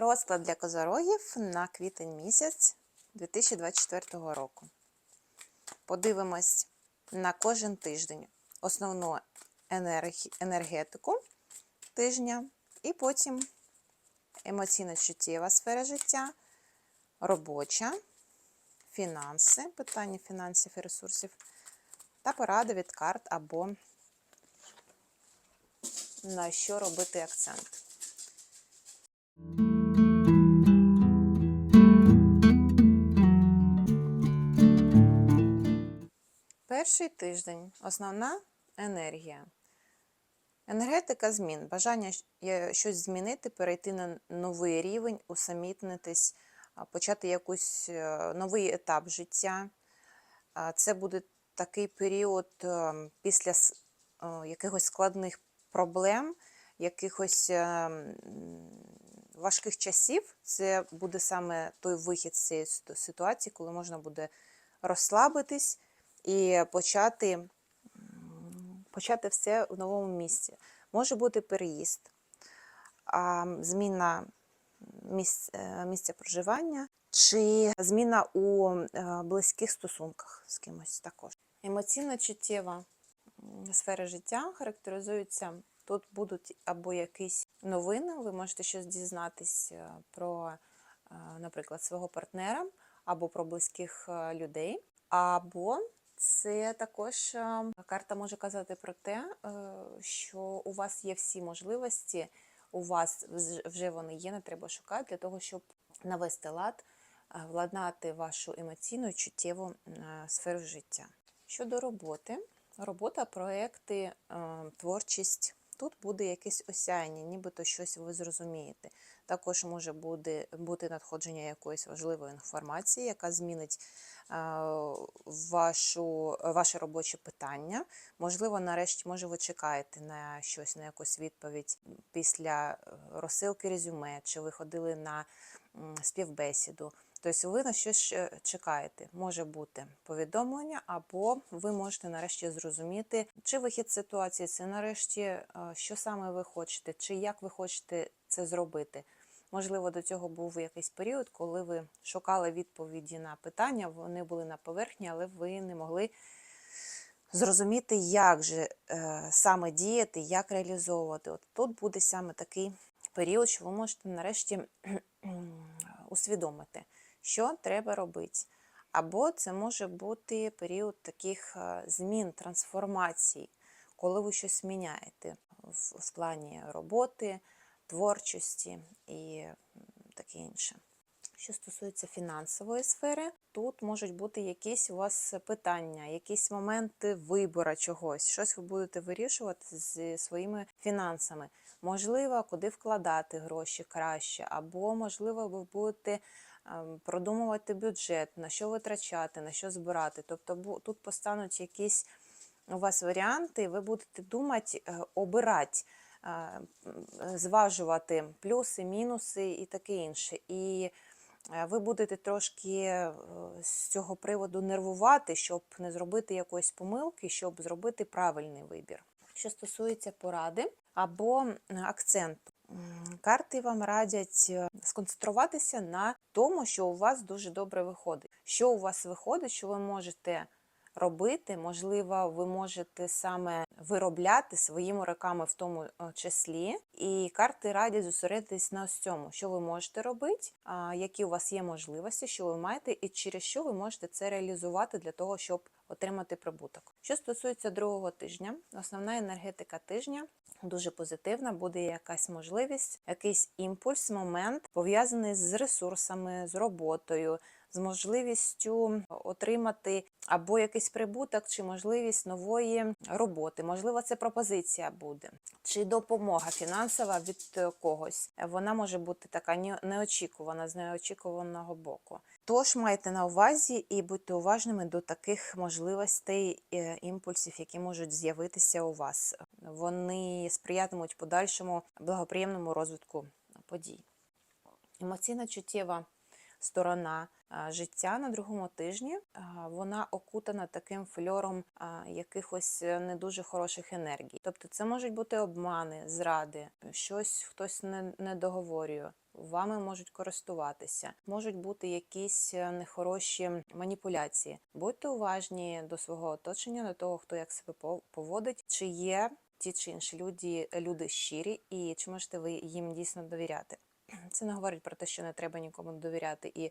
Розклад для козорогів на квітень місяць 2024 року. Подивимось на кожен тиждень основну енергетику тижня, і потім емоційно-чуттєва сфера життя, робоча, фінанси, питання фінансів і ресурсів, та порада від карт або на що робити акцент. Перший тиждень. Основна енергія. Енергетика змін. Бажання щось змінити, перейти на новий рівень, усамітнитись, почати якийсь е, новий етап життя. Це буде такий період е, після е, якихось складних проблем, якихось важких часів. Це буде саме той вихід з цієї ситуації, коли можна буде розслабитись і почати, почати все в новому місці. Може бути переїзд, зміна е, місця проживання чи зміна у е, близьких стосунках з кимось також. Емоційно чуттєва сфера життя характеризується. Тут будуть або якісь новини, ви можете щось дізнатись е, про, наприклад, свого партнера, або про близьких людей, або це також е, карта може казати про те, е, що у вас є всі можливості, у вас вже вони є, не треба шукати для того, щоб навести лад, е, владнати вашу емоційну чуттєву е, сферу життя. Щодо роботи, робота, проекти, е, творчість. Тут буде якесь осяяння, нібито щось ви зрозумієте. Також може буде, бути надходження якоїсь важливої інформації, яка змінить вашу, ваше робоче питання. Можливо, нарешті, може, ви чекаєте на щось, на якусь відповідь після е, розсилки резюме, чи ви ходили на співбесіду. Тобто ви на щось чекаєте. Може бути повідомлення, або ви можете нарешті зрозуміти, чи вихід ситуації, це нарешті, е, що саме ви хочете, чи як ви хочете це зробити. Можливо, до цього був якийсь період, коли ви шукали відповіді на питання, вони були на поверхні, але ви не могли зрозуміти, як же е, саме діяти, як реалізовувати. От тут буде саме такий період, що ви можете нарешті усвідомити, що треба робити. Або це може бути період таких е, змін, трансформацій, коли ви щось міняєте в, плані роботи, творчості і таке інше. Що стосується фінансової сфери, тут можуть бути якісь у вас питання, якісь моменти вибору чогось, щось ви будете вирішувати зі своїми фінансами. Можливо, куди вкладати гроші краще, або, можливо, ви будете продумувати бюджет, на що витрачати, на що збирати. Тобто тут постануть якісь у вас варіанти, ви будете думати, е, обирати, е, зважувати плюси, мінуси і таке інше. І е, ви будете трошки з цього приводу нервувати, щоб не зробити якоїсь помилки, щоб зробити правильний вибір. Що стосується поради або акценту, карти вам радять е, сконцентруватися на тому, що у вас дуже добре виходить. Що у вас виходить, що ви можете робити, можливо, ви можете саме виробляти своїми руками в тому е, числі. І карти радять зосередитись на ось цьому, що ви можете робити, які у вас є можливості, що ви маєте, і через що ви можете це реалізувати для того, щоб отримати прибуток. Що стосується другого тижня, основна енергетика тижня дуже позитивна, буде якась можливість, якийсь імпульс, момент пов'язаний з ресурсами, з роботою, з можливістю отримати або якийсь прибуток, чи можливість нової роботи. Можливо, це пропозиція буде, чи допомога фінансова від когось. Вона може бути така неочікувана з неочікуваного боку. Тож майте на увазі і будьте уважними до таких можливостей е, імпульсів, які можуть з'явитися у вас. Вони сприятимуть подальшому благоприємному розвитку подій. Емоційна чуттєва сторона життя на другому тижні вона окутана таким фльором якихось е, не дуже хороших енергій. Тобто, це можуть бути обмани, зради, щось хтось не, не договорює, вами можуть користуватися, можуть бути якісь е, нехороші маніпуляції. Будьте уважні до свого оточення, до того, хто як себе пов- поводить, чи є ті чи інші люди, люди щирі, і чи можете ви їм дійсно довіряти. Це не говорить про те, що не треба нікому довіряти і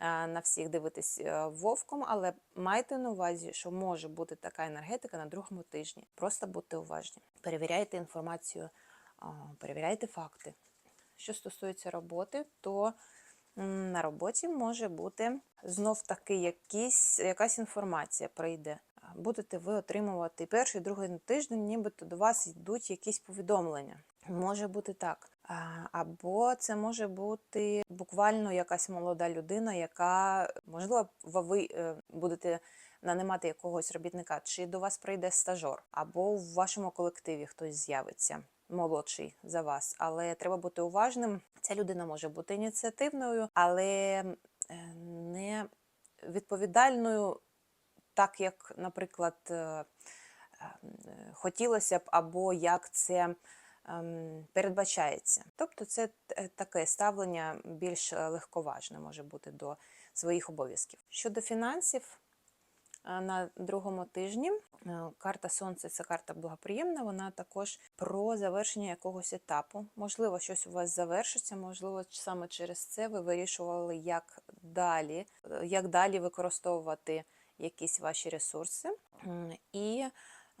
на всіх дивитись е, вовком, але майте на увазі, що може бути така енергетика на другому тижні. Просто будьте уважні. Перевіряйте інформацію, перевіряйте факти. Що стосується роботи, то на роботі може бути знов таки якісь, якась інформація прийде. Будете ви отримувати перший, другий тиждень, нібито до вас йдуть якісь повідомлення. Може бути так. Або це може бути буквально якась молода людина, яка, можливо, ви е, будете нанимати якогось робітника, чи до вас прийде стажор, або в вашому колективі хтось з'явиться молодший за вас. Але треба бути уважним. Ця людина може бути ініціативною, але е, не відповідальною, так як, наприклад, е, е, хотілося б, або як це ем, передбачається. Тобто, це таке ставлення більш е, легковажне може бути до своїх обов'язків. Щодо фінансів, е, на другому тижні е, карта Сонце це карта благоприємна. Вона також про завершення якогось етапу. Можливо, щось у вас завершиться, можливо, саме через це ви вирішували, як далі, е, як далі використовувати якісь ваші ресурси. І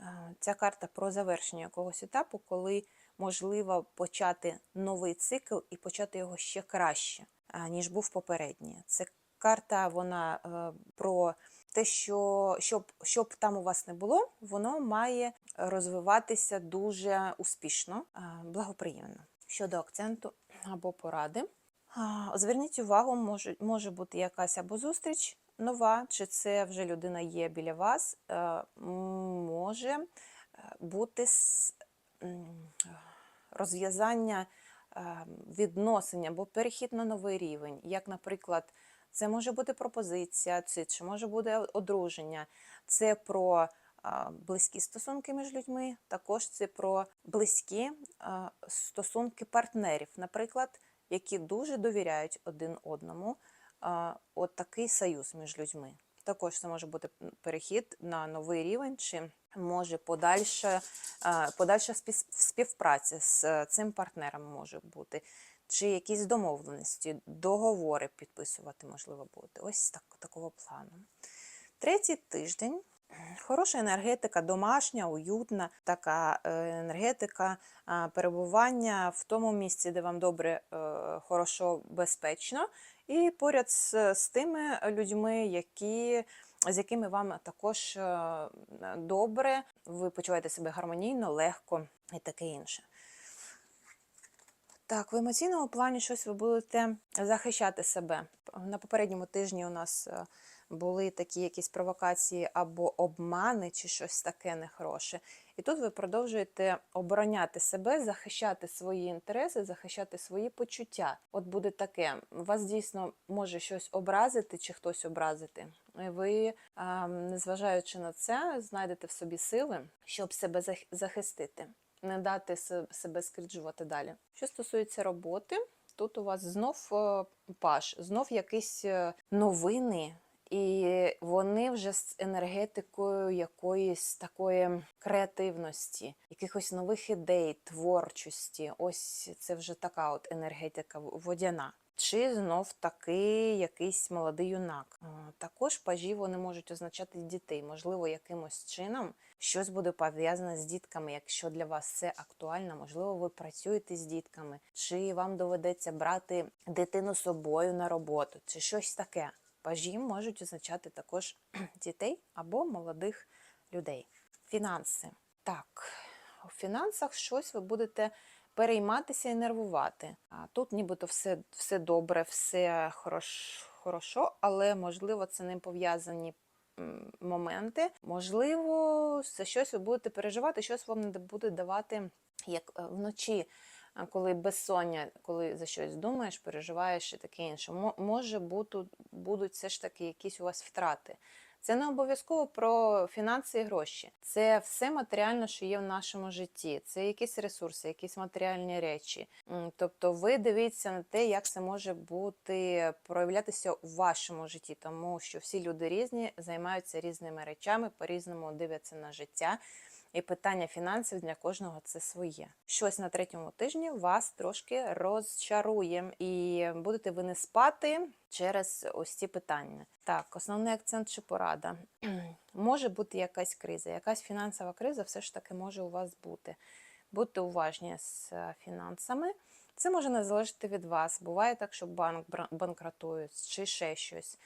е, ця карта про завершення якогось етапу, коли можливо почати новий цикл і почати його ще краще, ніж був попередній. Це карта вона е, про те, що щоб, щоб там у вас не було, воно має розвиватися дуже успішно, благоприємно. Щодо акценту або поради, зверніть увагу, може, може бути якась або зустріч нова, чи це вже людина є біля вас, е, може е, бути розв'язання е, відносин або перехід на новий рівень. Як, наприклад, це може бути пропозиція, це чи може бути одруження, це про близькі стосунки між людьми, також це про близькі стосунки партнерів, наприклад, які дуже довіряють один одному. От такий союз між людьми. Також це може бути перехід на новий рівень, чи може подальша, подальша співпраця з е, цим партнером може бути, чи якісь домовленості, договори підписувати можливо бути. Ось так, такого плану. Третій тиждень. Хороша енергетика, домашня, уютна, така е, енергетика перебування в тому місці, де вам добре, е, хорошо, безпечно, і поряд з, з тими людьми, які, з якими вам також е, добре, ви почуваєте себе гармонійно, легко і таке інше. Так, в емоційному плані щось ви будете захищати себе. На попередньому тижні у нас е, були такі якісь провокації або обмани, чи щось таке нехороше. І тут ви продовжуєте обороняти себе, захищати свої інтереси, захищати свої почуття. От буде таке: вас дійсно може щось образити чи хтось образити. І ви, незважаючи на це, знайдете в собі сили, щоб себе захистити не дати себе скриджувати далі. Що стосується роботи, тут у вас знов е, паш, знов якісь е, новини, і вони вже з енергетикою якоїсь такої креативності, якихось нових ідей, творчості. Ось це вже така от енергетика водяна. Чи знов таки якийсь молодий юнак. Також пажі вони можуть означати дітей, можливо, якимось чином щось буде пов'язане з дітками. Якщо для вас це актуально, можливо, ви працюєте з дітками, чи вам доведеться брати дитину собою на роботу, чи щось таке. Пажі можуть означати також дітей або молодих людей. Фінанси. Так, у фінансах щось ви будете перейматися і нервувати. А тут нібито все, все добре, все хорош, хорошо, але можливо це не пов'язані моменти. Можливо, це щось ви будете переживати, щось вам не буде давати як е, вночі. Коли безсоння, коли за щось думаєш, переживаєш і таке інше. Може бути, будуть все ж таки якісь у вас втрати. Це не обов'язково про фінанси і гроші. Це все матеріальне, що є в нашому житті. Це якісь ресурси, якісь матеріальні речі. Тобто, ви дивіться на те, як це може бути проявлятися у вашому житті, тому що всі люди різні, займаються різними речами, по-різному дивляться на життя. І питання фінансів для кожного це своє. Щось на третьому тижні вас трошки розчарує, і будете ви не спати через ось ці питання. Так, основний акцент чи порада. може бути якась криза, якась фінансова криза все ж таки може у вас бути. Будьте уважні з е, фінансами. Це може не залежати від вас. Буває так, що банк банкротує, чи ще щось,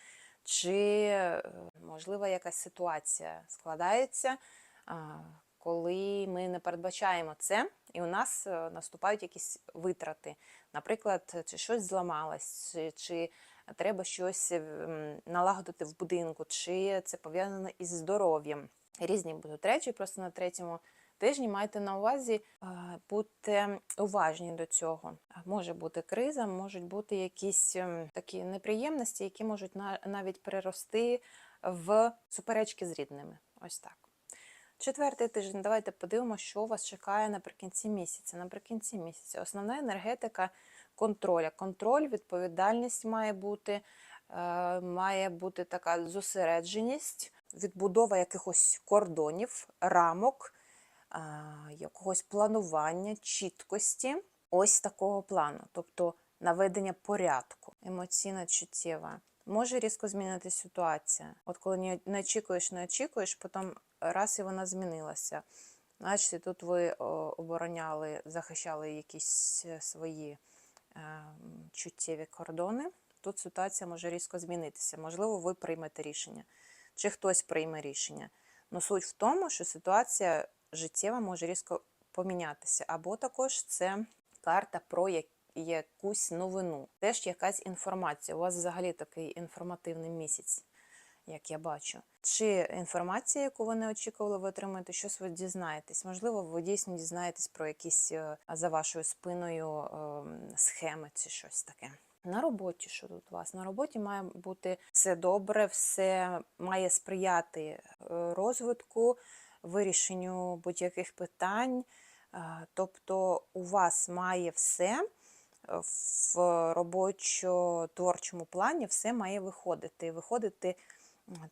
чи, е, можливо, якась ситуація складається, коли ми не передбачаємо це, і у нас е, наступають якісь витрати. Наприклад, чи щось зламалось, чи, треба щось налагодити в будинку, чи це пов'язано із здоров'ям. Різні будуть речі, просто на третьому тижні майте на увазі, е, будьте уважні до цього. Може бути криза, можуть бути якісь ем, такі неприємності, які можуть навіть перерости в суперечки з рідними. Ось так. Четвертий тиждень. Давайте подивимося, що вас чекає наприкінці місяця. Наприкінці місяця основна енергетика контроля. Контроль, відповідальність має бути, е, має бути така зосередженість, відбудова якихось кордонів, рамок, е, якогось планування, чіткості. Ось такого плану, тобто наведення порядку, емоційна чуттєва. Може різко змінитися ситуація. От коли не- очікуєш, не очікуєш, потім раз і вона змінилася. Значить, тут ви обороняли, захищали якісь е, свої е, чуттєві кордони. Тут ситуація може різко змінитися. Можливо, ви приймете рішення, чи хтось прийме рішення. Но суть в тому, що ситуація життєва може різко помінятися. Або також це карта про як- якусь новину, теж якась інформація. У вас взагалі такий інформативний місяць, як я бачу. Чи інформація, яку ви не очікували, ви отримаєте, щось ви дізнаєтесь. Можливо, ви дійсно дізнаєтесь про якісь е, за вашою спиною ем, схеми чи щось таке. На роботі, що тут у вас? На роботі має бути все добре, все має сприяти е, розвитку, вирішенню будь-яких питань. Е, Тобто у вас має все в робочо-творчому плані все має виходити. Виходити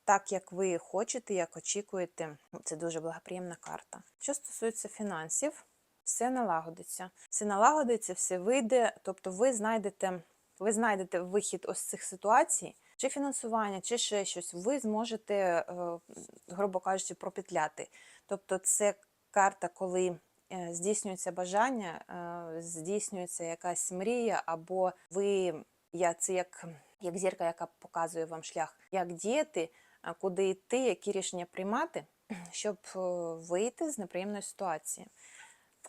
так, як ви хочете, як очікуєте. Це дуже благоприємна карта. Що стосується фінансів, все налагодиться. Все налагодиться, все вийде. Тобто ви знайдете, ви знайдете вихід ось цих ситуацій, чи фінансування, чи ще щось, ви зможете, е, грубо кажучи, пропетляти. Тобто, це карта, коли здійснюється бажання, е, здійснюється якась мрія, або ви я це як, як зірка, яка показує вам шлях, як діяти, куди йти, які рішення приймати, щоб е, вийти з неприємної ситуації.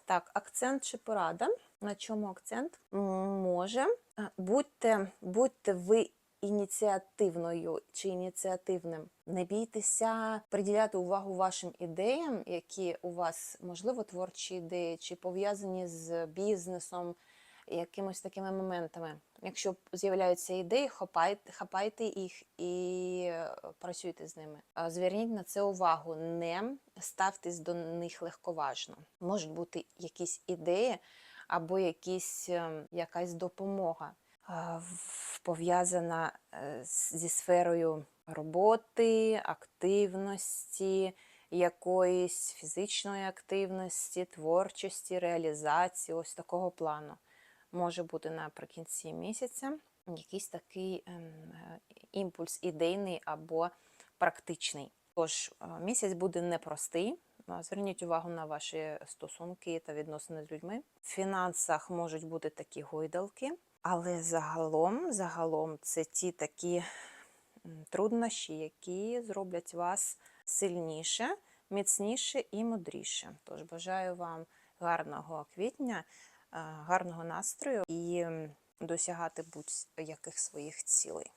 Так, акцент чи порада? На чому акцент? Може. А, Будьте, будьте ви ініціативною чи ініціативним. Не бійтеся приділяти увагу вашим ідеям, які у вас, можливо, творчі ідеї, чи пов'язані з бізнесом, якимось такими моментами. Якщо з'являються ідеї, хапайте, хапайте їх і е, працюйте з ними. Зверніть на це увагу, не ставтесь до них легковажно. Можуть бути якісь ідеї або якісь, е, якась допомога пов'язана е, зі сферою роботи, активності, якоїсь фізичної активності, творчості, реалізації, ось такого плану. Може бути наприкінці місяця якийсь такий ем, е, імпульс ідейний або практичний. Тож е, місяць буде непростий. Зверніть увагу на ваші стосунки та відносини з людьми. В фінансах можуть бути такі гойдалки, але загалом, загалом це ті такі труднощі, які зроблять вас сильніше, міцніше і мудріше. Тож бажаю вам гарного квітня, е, гарного настрою і досягати будь-яких своїх цілей.